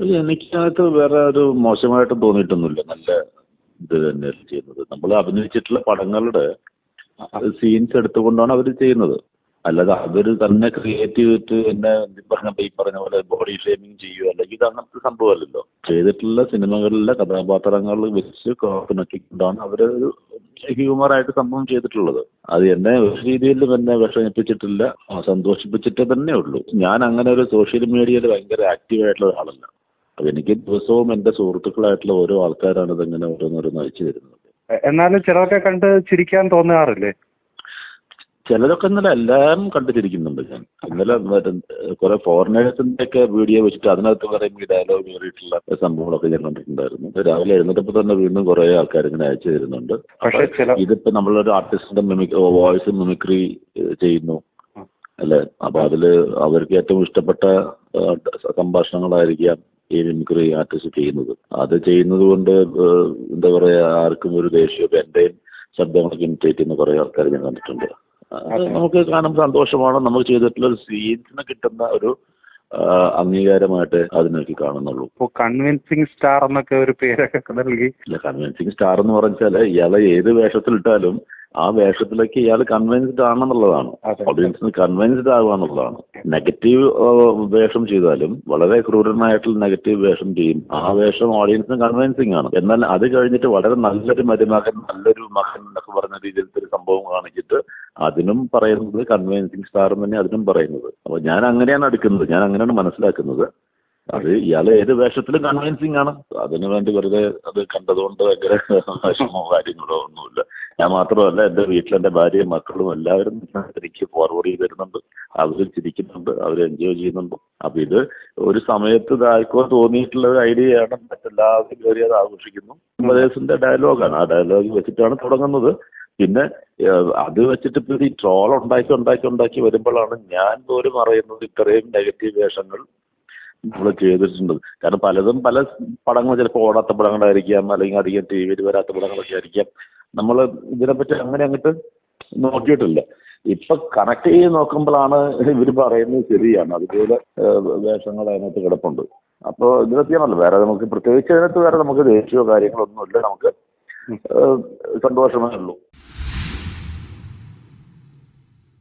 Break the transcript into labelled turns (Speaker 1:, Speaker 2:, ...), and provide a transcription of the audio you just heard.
Speaker 1: എനിക്കകത്ത് വേറെ ഒരു മോശമായിട്ട് തോന്നിയിട്ടൊന്നുമില്ല. നല്ല ഇത് തന്നെയാണ് ചെയ്യുന്നത്. നമ്മൾ അഭിനയിച്ചിട്ടുള്ള പടങ്ങളുടെ സീൻസ് എടുത്തുകൊണ്ടാണ് അവർ ചെയ്യുന്നത്. അല്ലാതെ അവർ തന്നെ ക്രിയേറ്റ് ചെയ്തിട്ട് എന്നെ പറഞ്ഞ ഈ പറഞ്ഞ പോലെ ബോഡി ഷേമിങ് ചെയ്യുക അല്ലെങ്കിൽ ഇത് അങ്ങനത്തെ സംഭവമല്ലല്ലോ. ചെയ്തിട്ടുള്ള സിനിമകളിലെ കഥാപാത്രങ്ങൾ വെച്ച് കോർത്തിണക്കിക്കൊണ്ടാണ് അവർ ഹ്യൂമറായിട്ട് സംഭവം ചെയ്തിട്ടുള്ളത്. അത് എന്നെ ഒരു രീതിയിലും എന്നെ വിഷമിപ്പിച്ചിട്ടില്ല സന്തോഷിപ്പിച്ചിട്ടേ തന്നെ ഉള്ളൂ. ഞാൻ അങ്ങനെ ഒരു സോഷ്യൽ മീഡിയയിൽ ഭയങ്കര ആക്റ്റീവ് ആയിട്ടുള്ള ഒരാളല്ല. അപ്പൊ എനിക്ക് ദിവസവും എന്റെ സുഹൃത്തുക്കളായിട്ടുള്ള ഓരോ ആൾക്കാരാണ് ഇതിങ്ങനെ ഓരോന്നോരോന്ന് അയച്ചു തരുന്നത്.
Speaker 2: എന്നാലും ചിലരൊക്കെ കണ്ട് ചിരിക്കാൻ തോന്നാറില്ലേ?
Speaker 1: ചിലരൊക്കെ ഇന്നലെ എല്ലാം കണ്ടുതിരിക്കുന്നുണ്ട് ഞാൻ. ഇന്നലെ കുറെ ഫോറിനേഴ്സിന്റെ ഒക്കെ വീഡിയോ വെച്ചിട്ട് അതിനകത്ത് കുറെ ഈ ഡയലോഗ് കയറിയിട്ടുള്ള സംഭവങ്ങളൊക്കെ ഞാൻ കണ്ടിട്ടുണ്ടായിരുന്നു. രാവിലെ എഴുന്നേറ്റപ്പോ തന്നെ വീണ്ടും കുറെ ആൾക്കാർ ഇങ്ങനെ അയച്ചു തരുന്നുണ്ട്. ഇതിപ്പോ നമ്മളൊരു ആർട്ടിസ്റ്റിന്റെ മിമിക് വോയിസ് മിമിക്രി ചെയ്യുന്നു. അല്ലെ? അപ്പൊ അതിൽ അവർക്ക് ഏറ്റവും ഇഷ്ടപ്പെട്ട സംഭാഷണങ്ങളായിരിക്കാം. ഈ മിമിക്രി ആർട്ടിസ്റ്റ് ചെയ്യുന്നത്. അത് ചെയ്യുന്നത് കൊണ്ട് എന്താ പറയാ ആർക്കും ഒരു ദേഷ്യം എന്റെയും ശബ്ദങ്ങളൊക്കെ ഇമിറ്റേറ്റ് ചെയ്യുന്ന കുറെ ആൾക്കാർ ഞാൻ കണ്ടിട്ടുണ്ട്. അത് നമുക്ക് കാണാൻ സന്തോഷമാണ്. നമുക്ക് ചെയ്തിട്ടുള്ള ഒരു സീൻസിന് കിട്ടുന്ന ഒരു അംഗീകാരമായിട്ട് അതിനൊക്കെ കാണുന്നുള്ളൂ.
Speaker 2: ഇപ്പൊ കൺവിൻസിങ് സ്റ്റാർ എന്നൊക്കെ ഒരു പേരൊക്കെ നൽകി.
Speaker 1: ഇല്ല കൺവിൻസിങ് സ്റ്റാർ എന്ന് പറഞ്ഞാൽ ഇയാളെ ഏത് വേഷത്തിലിട്ടാലും ആ വേഷത്തിലേക്ക് ഇയാൾ കൺവിൻസ്ഡ് ആണെന്നുള്ളതാണ്. ഓഡിയൻസിന് കൺവിൻസ്ഡ് ആവുക എന്നുള്ളതാണ്. നെഗറ്റീവ് വേഷം ചെയ്താലും വളരെ ക്രൂരനായിട്ടുള്ള നെഗറ്റീവ് വേഷം ചെയ്യും. ആ വേഷം ഓഡിയൻസിന് കൺവിൻസിങ് ആണ്. എന്നാൽ അത് കഴിഞ്ഞിട്ട് വളരെ നല്ലൊരു മരുമകൻ നല്ലൊരു മകൻ എന്നൊക്കെ പറഞ്ഞ രീതിയിലത്തെ ഒരു സംഭവം കാണിച്ചിട്ട് അതിനും പറയുന്നത് കൺവിൻസിങ് സ്റ്റാർ തന്നെ അതിനും പറയുന്നത്. അപ്പൊ ഞാൻ അങ്ങനെയാണ് എടുക്കുന്നത്. ഞാൻ അങ്ങനെയാണ് മനസ്സിലാക്കുന്നത്. അത് ഇയാൾ ഏത് വേഷത്തിലും കൺവിൻസിങ് ആണ്. അതിനു വേണ്ടി വെറുതെ അത് കണ്ടതുകൊണ്ട് ഭയങ്കര വിഷമോ കാര്യങ്ങളോ ഒന്നുമില്ല. ഞാൻ മാത്രമല്ല എന്റെ വീട്ടിൽ എന്റെ ഭാര്യയും മക്കളും എല്ലാവരും എനിക്ക് ഫോർവേഡ് ചെയ്ത് തരുന്നുണ്ട് അവർ ചിരിക്കുന്നുണ്ട് അവർ എൻജോയ് ചെയ്യുന്നുണ്ട്. അപ്പൊ ഇത് ഒരു സമയത്ത് ഇതായിക്കോ തോന്നിയിട്ടുള്ള ഒരു ഐഡിയയാണ് മറ്റെല്ലാവരും കയറി അത് ആഘോഷിക്കുന്നു. ഉപദേശത്തിന്റെ ഡയലോഗാണ് ആ ഡയലോഗ് വെച്ചിട്ടാണ് തുടങ്ങുന്നത്. പിന്നെ അത് വെച്ചിട്ട് ഇപ്പൊ ഈ ട്രോൾ ഉണ്ടാക്കി ഉണ്ടാക്കി ഉണ്ടാക്കി വരുമ്പോഴാണ് ഞാൻ പോലും അറിയുന്നത് ഇത്രയും നെഗറ്റീവ് വേഷങ്ങൾ നമ്മൾ ചെയ്തിട്ടുണ്ട്. കാരണം പലതും പല പടങ്ങൾ ചിലപ്പോൾ ഓടാത്ത പടങ്ങളായിരിക്കാം അല്ലെങ്കിൽ അധികം ടി വിയിൽ വരാത്ത പടങ്ങളൊക്കെ ആയിരിക്കാം. നമ്മൾ ഇതിനെപ്പറ്റി അങ്ങനെ അങ്ങോട്ട് നോക്കിയിട്ടില്ല. ഇപ്പൊ കണക്ട് ചെയ്ത് നോക്കുമ്പോഴാണ് ഇവർ പറയുന്നത് ശരിയാണ്. അതുപോലെ വേഷങ്ങൾ അതിനകത്ത് കിടപ്പുണ്ട്. അപ്പൊ ഇതിനൊക്കെയാണല്ലോ വേറെ നമുക്ക് പ്രത്യേകിച്ച് അതിനകത്ത് വേറെ നമുക്ക് ദേഷ്യമോ കാര്യങ്ങളോ ഒന്നുമില്ല. നമുക്ക് സന്തോഷമേ ഉള്ളൂ.